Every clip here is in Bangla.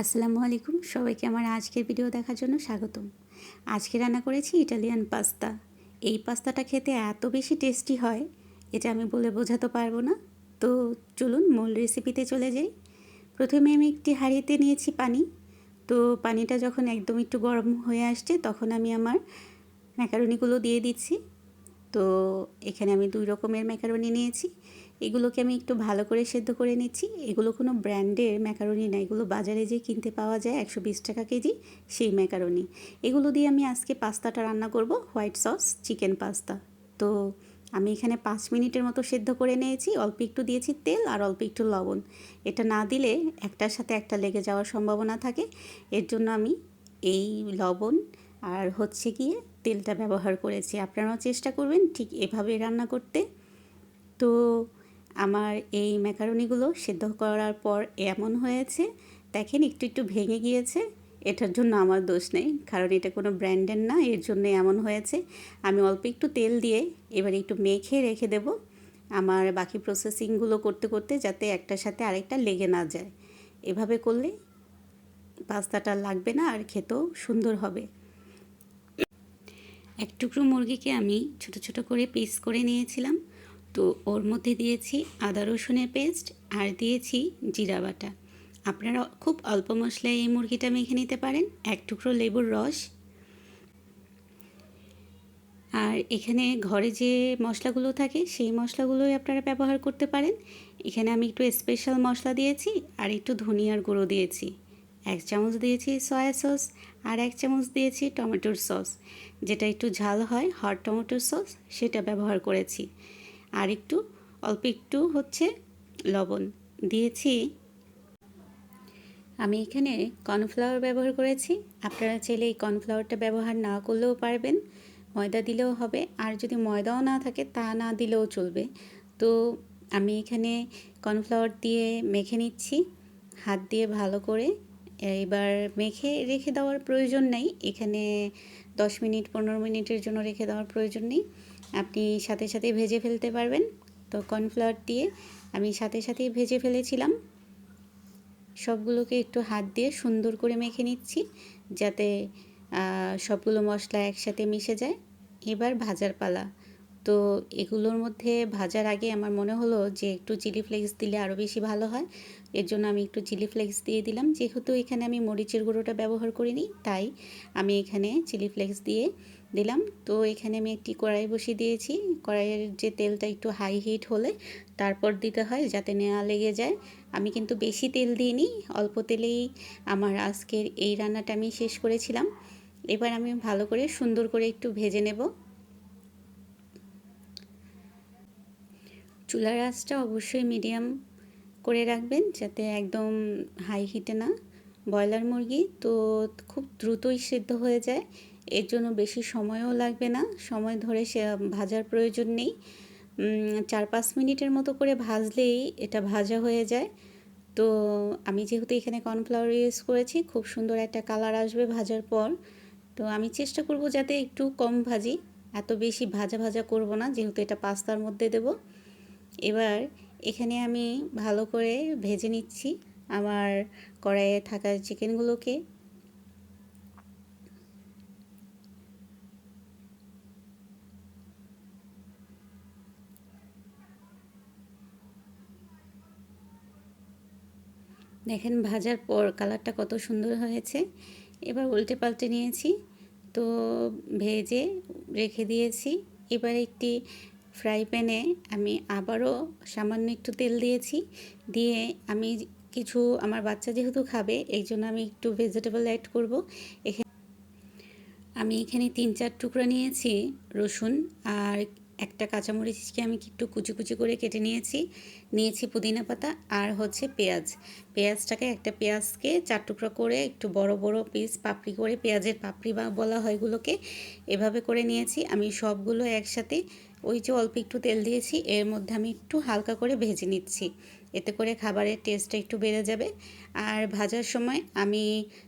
আসসালামু আলাইকুম। সবাইকে আমার আজকের ভিডিও দেখার জন্য স্বাগতম। আজকে রান্না করেছি ইটালিয়ান পাস্তা। এই পাস্তাটা খেতে এত বেশি টেস্টি হয়, এটা আমি বলে বোঝাতে পারব না। তো চলুন মূল রেসিপিতে চলে যাই। প্রথমে আমি একটি হাঁড়িতে নিয়েছি পানি। তো পানিটা যখন একদম একটু গরম হয়ে আসছে, তখন আমি আমার ম্যাকারনিগুলো দিয়ে দিচ্ছি। তো এখানে আমি দুই রকমের ম্যাকারনি নিয়েছি। এগুলোকে আমি একটু ভালো করে সেদ্ধ করে নিচ্ছি। এগুলো কোনো ব্র্যান্ডের ম্যাকারনি না। এগুলো বাজারে যে কিনতে পাওয়া যায় একশো বিশ টাকা কেজি সেই ম্যাকারনি। এগুলো দিয়ে আমি আজকে পাস্তাটা রান্না করব, হোয়াইট সস, চিকেন পাস্তা। তো আমি এখানে পাঁচ মিনিটের মতো সেদ্ধ করে নিয়েছি। অল্প একটু দিয়েছি তেল আর অল্প একটু লবণ। এটা না দিলে একটার সাথে একটা লেগে যাওয়ার সম্ভাবনা থাকে। এর জন্য আমি এই লবণ আর হচ্ছে গিয়ে তেলটা ব্যবহার করেছি। আপনারাও চেষ্টা করবেন ঠিক এভাবে রান্না করতে। তো আমার এই ম্যাকারনিগুলো সেদ্ধ করার পর এমন হয়েছে, দেখেন একটু একটু ভেঙে গিয়েছে। এটার জন্য আমার দোষ নেই, কারণ এটা কোনো ব্র্যান্ডের না, এর জন্য এমন হয়েছে। আমি অল্প একটু তেল দিয়ে এবার একটু মেখে রেখে দেব। আমার বাকি প্রসেসিংগুলো করতে করতে যাতে একটার সাথে আরেকটা লেগে না যায়। এভাবে করলে পাস্তাটা লাগবে না আর খেতেও সুন্দর হবে। এক টুকরো মুরগিকে আমি ছোট ছোট করে পিস করে নিয়েছিলাম। তো ওর মধ্যে দিয়েছি আদা রসুনের পেস্ট আর দিয়েছি জিরা বাটা। আপনারা খুব অল্প মশলায় এই মুরগিটা মেখে নিতে পারেন, এক টুকরো লেবুর রস। আর এখানে ঘরে যে মশলাগুলো থাকে, সেই মশলাগুলোই আপনারা ব্যবহার করতে পারেন। এখানে আমি একটু স্পেশাল মশলা দিয়েছি আর একটু ধনিয়ার গুঁড়ো দিয়েছি। এক চামচ দিয়েছি সয়া সস আর এক চামচ দিয়েছি টমেটোর সস যেটা একটু ঝাল হয় হট টমেটোর সস সেটা ব্যবহার করেছি। আর একটু, অল্প একটু হচ্ছে লবণ দিয়েছি। আমি এখানে কর্নফ্লাওয়ার ব্যবহার করেছি। আপনারা চাইলে এই কর্নফ্লাওয়ারটা ব্যবহার না করলেও পারবেন। ময়দা দিলেও হবে। আর যদি ময়দাও না থাকে, তা না দিলেও চলবে। তো আমি এখানে কর্নফ্লাওয়ার দিয়ে মেখে নিচ্ছি। হাত দিয়ে ভালো করে। এবার মেখে রেখে দেওয়ার প্রয়োজন নেই। এখানে দশ মিনিট, পনেরো মিনিটের জন্য রেখে দেওয়ার প্রয়োজন নেই। আপনি সাথে সাথে ভেজে ফেলতে পারবেন। তো কর্নফ্লাওয়ার দিয়ে আমি সাথে সাথেই ভেজে ফেলেছিলাম। সবগুলোকে একটু হাত দিয়ে সুন্দর করে মেখে নিচ্ছি যাতে সবগুলো মশলা একসাথে মিশে যায়। এবার ভাজার পালা। তো এগুলোর মধ্যে ভাজার আগে আমার মনে হলো যে একটু চিলি ফ্লেক্স দিলে আরও বেশি ভালো হয়। এর জন্য আমি একটু চিলি ফ্লেক্স দিয়ে দিলাম। যেহেতু এখানে আমি মরিচের গুঁড়োটা ব্যবহার করিনি, তাই আমি এখানে চিলি ফ্লেক্স দিয়ে দিলাম। তো এখানে আমি একটি কড়াই বসিয়ে দিয়েছি। কড়াইয়ের যে তেলটা একটু হাই হিট হলে তারপর দিতে হয় যাতে নেওয়া লেগে যায়। আমি কিন্তু বেশি তেল দিইনি, অল্প তেলেই আমার আজকের এই রান্নাটা আমি শেষ করেছিলাম। এবার আমি ভালো করে সুন্দর করে একটু ভেজে নেব। চুলার আঁচটা অবশ্যই মিডিয়াম করে রাখবেন যাতে একদম হাই হিটে না। ব্রয়লার মুরগি তো খুব দ্রুতই সেদ্ধ হয়ে যায়। এর জন্য বেশি সময়ও লাগবে না। সময় ধরে সে ভাজার প্রয়োজন নেই। চার পাঁচ মিনিটের মতো করে ভাজলেই এটা ভাজা হয়ে যায়। তো আমি যেহেতু এখানে কর্নফ্লাওয়ার ইউজ করেছি, খুব সুন্দর একটা কালার আসবে ভাজার পর। তো আমি চেষ্টা করব যাতে একটু কম ভাজি, এত বেশি ভাজা ভাজা করব না, যেহেতু এটা পাস্তার মধ্যে দেব। এবার এখানে আমি ভালো করে ভেজে নিচ্ছি আমার কড়াইয়ে থাকা চিকেনগুলোকে। দেখেন ভাজার পর কালারটা কত সুন্দর হয়েছে। এবার উল্টে পাল্টে নিয়েছি। তো ভেজে রেখে দিয়েছি। এবার একটি ফ্রাই প্যানে আমি আবারও সামান্য একটু তেল দিয়েছি। দিয়ে আমি কিছু আমার বাচ্চা যেহেতু খাবে, এই জন্য আমি একটু ভেজিটেবল অ্যাড করব। এখানে আমি এখানে তিন চার টুকরা নিয়েছি রসুন আর একটা কাঁচামরিচকে আমি একটু কুচি কুচি করে কেটে নিয়েছি। নিয়েছি পুদিনা পাতা আর হচ্ছে পেঁয়াজ। পেঁয়াজটাকে একটা পেঁয়াজকে চার টুকরো করে একটু বড় বড় পিস পাপড়ি করে পেঁয়াজের পাপড়ি বা বলা হয় এগুলোকে এভাবে করে নিয়েছি। আমি সবগুলো একসাথে ওই যে অল্প একটু তেল দিয়েছি, এর মধ্যে আমি একটু হালকা করে ভেজে নিচ্ছি। এতে করে খাবারের টেস্টটা একটু বেড়ে যাবে। আর ভাজার সময় আমি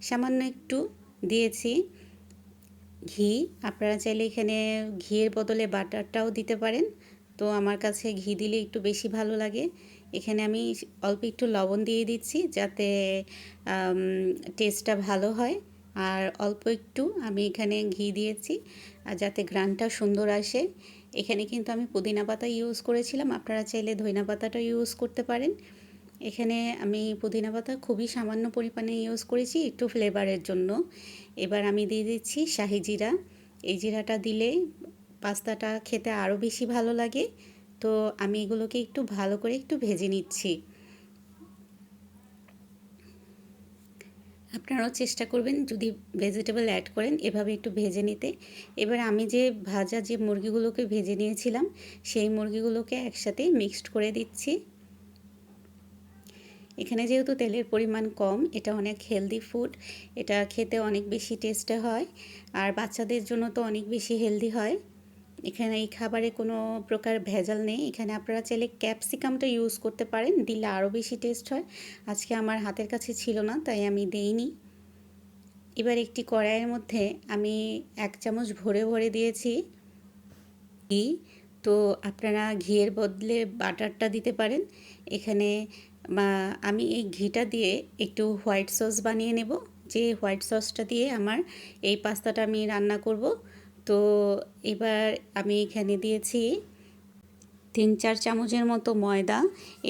সামান্য একটু দিয়েছি ঘি। আপনারা চাইলে এখানে ঘিয়ের বদলে বাটারটাও দিতে পারেন। তো আমার কাছে ঘি দিলে একটু বেশি ভালো লাগে। এখানে আমি অল্প একটু লবণ দিয়ে দিচ্ছি যাতে টেস্টটা ভালো হয়। আর অল্প একটু আমি এখানে ঘি দিয়েছি, আর যাতে গ্রানটা সুন্দর আসে। এখানে কিন্তু আমি পুদিনা পাতা ইউজ করেছিলাম। আপনারা চাইলে ধইনা পাতাটা ইউজ করতে পারেন। এখানে আমি পুদিনা পাতা খুবই সামান্য পরিমাণে ইউজ করেছি একটু ফ্লেভারের জন্য। এবার আমি দিয়ে দিচ্ছি শাহি জিরা। এই জিরাটা দিলে পাস্তাটা খেতে আরও বেশি ভালো লাগে। তো আমি এগুলোকে একটু ভালো করে একটু ভেজে নিচ্ছি। আপনারাও চেষ্টা করবেন যদি ভেজিটেবল অ্যাড করেন এভাবে একটু ভেজে নিতে। এবার আমি যে ভাজা যে মুরগিগুলোকে ভেজে নিয়েছিলাম, সেই মুরগিগুলোকে একসাথে মিক্সড করে দিচ্ছি। এখানে যেহেতু তেলের পরিমাণ কম, এটা অনেক হেলদি ফুড এটা খেতে অনেক বেশি টেস্টে হয়, আর বাচ্চাদের জন্য তো অনেক বেশি হেলদি হয়। এখানে এই খাবারে কোনো প্রকার ভেজাল নেই, এখানে আপনারা চাইলে ক্যাপসিকামটা ইউজ করতে পারেন, দিলে আরও বেশি টেস্ট হয়। আজকে আমার হাতের কাছে ছিল না, তাই আমি দেইনি। এবার একটি কড়াইয়ের মধ্যে আমি এক চামচ ভরে ভরে দিয়েছি ঘি। তো আপনারা ঘিয়ের বদলে বাটারটা দিতে পারেন। এখানে আমি এই ঘিটা দিয়ে একটু হোয়াইট সস বানিয়ে নেব। যে হোয়াইট সসটা দিয়ে আমার এই পাস্তাটা আমি রান্না করব। তো এবার আমি এখানে দিয়েছি তিন, চার চামচের মতো ময়দা।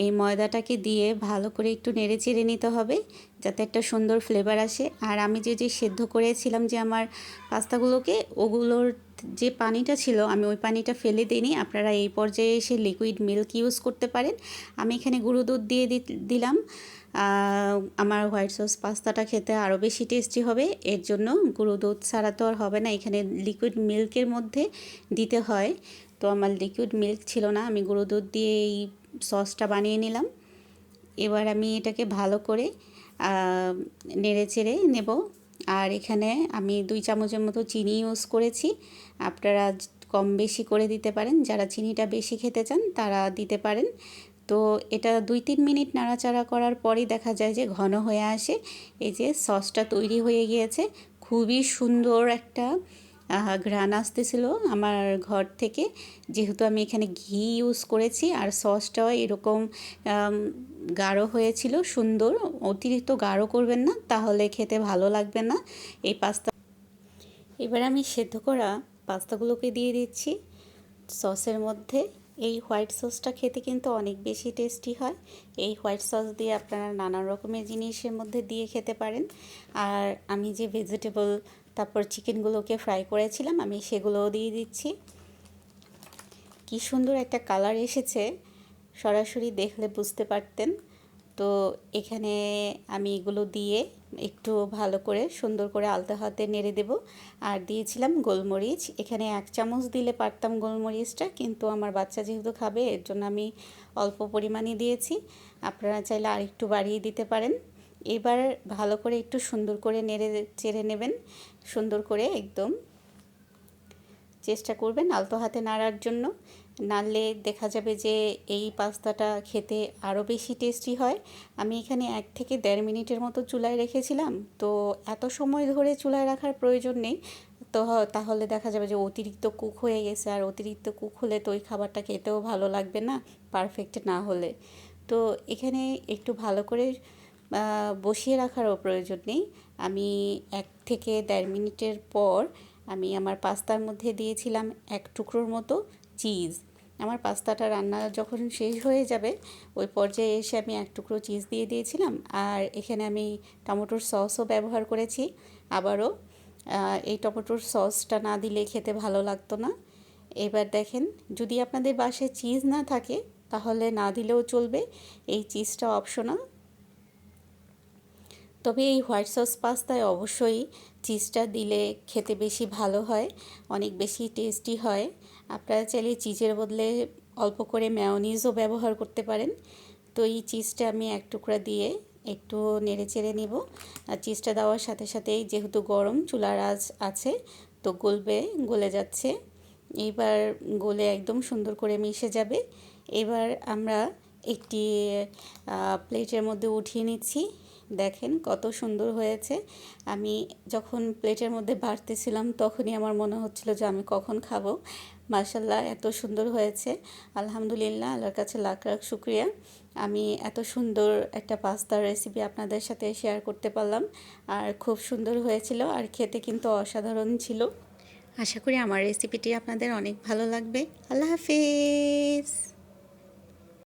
এই ময়দাটাকে দিয়ে ভালো করে একটু নেড়ে চেড়ে নিতে হবে, যাতে একটা সুন্দর ফ্লেভার আসে। আর আমি যে যে সেদ্ধ করেছিলাম যে, আমার পাস্তাগুলোকে, ওগুলোর যে পানিটা ছিল, আমি ওই পানিটা ফেলে দিইনি। আপনারা এই পর্যায়ে এসে লিকুইড মিল্ক ইউজ করতে পারেন। আমি এখানে গুঁড়ো দুধ দিয়ে দিলাম। আমার হোয়াইট সস পাস্তাটা খেতে আরও বেশি টেস্টি হবে। এর জন্য গুঁড়ো দুধ ছাড়া তো আর হবে না। এখানে লিকুইড মিল্কের মধ্যে দিতে হয়। তো আমার লিকুইড মিল্ক ছিল না, আমি গুঁড়ো দুধ দিয়ে এই সসটা বানিয়ে নিলাম। এবার আমি এটাকে ভালো করে নেড়ে চেড়ে নেব। আর এখানে আমি দুই চামচের মতো চিনি ইউজ করেছি। আপনারা কম বেশি করে দিতে পারেন, যারা চিনিটা বেশি খেতে চান তারা দিতে পারেন। তো এটা দুই তিন মিনিট নাড়াচাড়া করার পরই দেখা যায় যে ঘন হয়ে আসে। এই যে সসটা তৈরি হয়ে গিয়েছে, খুবই সুন্দর একটা ঘ্রাণ আসতেছিল আমার ঘর থেকে। যেহেতু আমি এখানে ঘি ইউজ করেছি আর সসটাও এরকম গাঢ় হয়েছিল, সুন্দর। অতিরিক্ত গাঢ় করবেন না, তাহলে খেতে ভালো লাগবে না। এই পাস্তা এবার আমি সেদ্ধ করা পাস্তাগুলোকে দিয়ে দিচ্ছি সসের মধ্যে। এই হোয়াইট সসটা খেতে কিন্তু অনেক বেশি টেস্টি হয়। এই হোয়াইট সস দিয়ে আপনারা নানান রকমের জিনিসের মধ্যে দিয়ে খেতে পারেন। আর আমি যে ভেজিটেবল তারপর চিকেনগুলোকে ফ্রাই করেছিলাম, আমি সেগুলোও দিয়ে দিচ্ছি। কি সুন্দর একটা কালার এসেছে, সরাসরি দেখলে বুঝতে পারতেন। তো এখানে আমি এগুলো দিয়ে একটু ভালো করে সুন্দর করে আলতা হাতে নেড়ে দেব। আর দিয়েছিলাম গোলমরিচ, এখানে এক চামচ দিলে পারতাম গোলমরিচটা, কিন্তু আমার বাচ্চা যেহেতু খাবে, এর জন্য আমি অল্প পরিমাণে দিয়েছি। আপনারা চাইলে আর একটু বাড়িয়ে দিতে পারেন। এবার ভালো করে একটু সুন্দর করে নেড়ে চেড়ে নেবেন। সুন্দর করে একদম চেষ্টা করবেন আলতো হাতে নাড়ার জন্য। নাড়লে দেখা যাবে যে এই পাস্তাটা খেতে আরও বেশি টেস্টি হয়। আমি এখানে এক থেকে দেড় মিনিটের মতো চুলায় রেখেছিলাম। তো এত সময় ধরে চুলায় রাখার প্রয়োজন নেই। তো তাহলে দেখা যাবে যে অতিরিক্ত কুক হয়ে গেছে। আর অতিরিক্ত কুক হলে তো ওই খাবারটা খেতেও ভালো লাগবে না, পারফেক্ট না হলে। তো এখানে একটু ভালো করে বসিয়ে রাখারও প্রয়োজন নেই। আমি এক থেকে দেড় মিনিটের পর আমি আমার পাস্তার মধ্যে দিয়েছিলাম এক টুকরোর মতো চিজ। আমার পাস্তাটা রান্না যখন শেষ হয়ে যাবে, ওই পর্যায়ে এসে আমি এক টুকরো চিজ দিয়ে দিয়েছিলাম। আর এখানে আমি টমেটোর সসও ব্যবহার করেছি। আবারও এই টমেটোর সসটা না দিলে খেতে ভালো লাগতো না। এবার দেখেন, যদি আপনাদের বাসায় চিজ না থাকে, তাহলে না দিলেও চলবে। এই চিজটা অপশনাল তবে এই হোয়াইট সস পাস্তায় অবশ্যই চিজটা দিলে খেতে বেশি ভালো হয়, অনেক বেশি টেস্টি হয়। আপনারা চাইলে চিজের বদলে অল্প করে ম্যাওনিজও ব্যবহার করতে পারেন। তো এই চিজটা আমি এক টুকরা দিয়ে একটু নেড়ে চেড়ে নিব। আর চিজটা দেওয়ার সাথে সাথেই যেহেতু গরম, চুলার আজ আছে, তো গলবে, গলে যাচ্ছে। এইবার গলে একদম সুন্দর করে মিশে যাবে। এবার আমরা একটি প্লেটের মধ্যে উঠিয়ে নিচ্ছি। দেখেন কত সুন্দর হয়েছে। আমি যখন প্লেটের মধ্যে বাড়তেছিলাম তখনই আমার মনে হচ্ছিল যে আমি কখন খাব। মার্শাল্লাহ এত সুন্দর হয়েছে। আলহামদুলিল্লাহ, আল্লাহর কাছে লাখ লাখ শুক্রিয়া। আমি এত সুন্দর একটা পাস্তার রেসিপি আপনাদের সাথে শেয়ার করতে পারলাম। আর খুব সুন্দর হয়েছিল আর খেতে কিন্তু অসাধারণ ছিল। আশা করি আমার রেসিপিটি আপনাদের অনেক ভালো লাগবে। আল্লাহ হাফিজ।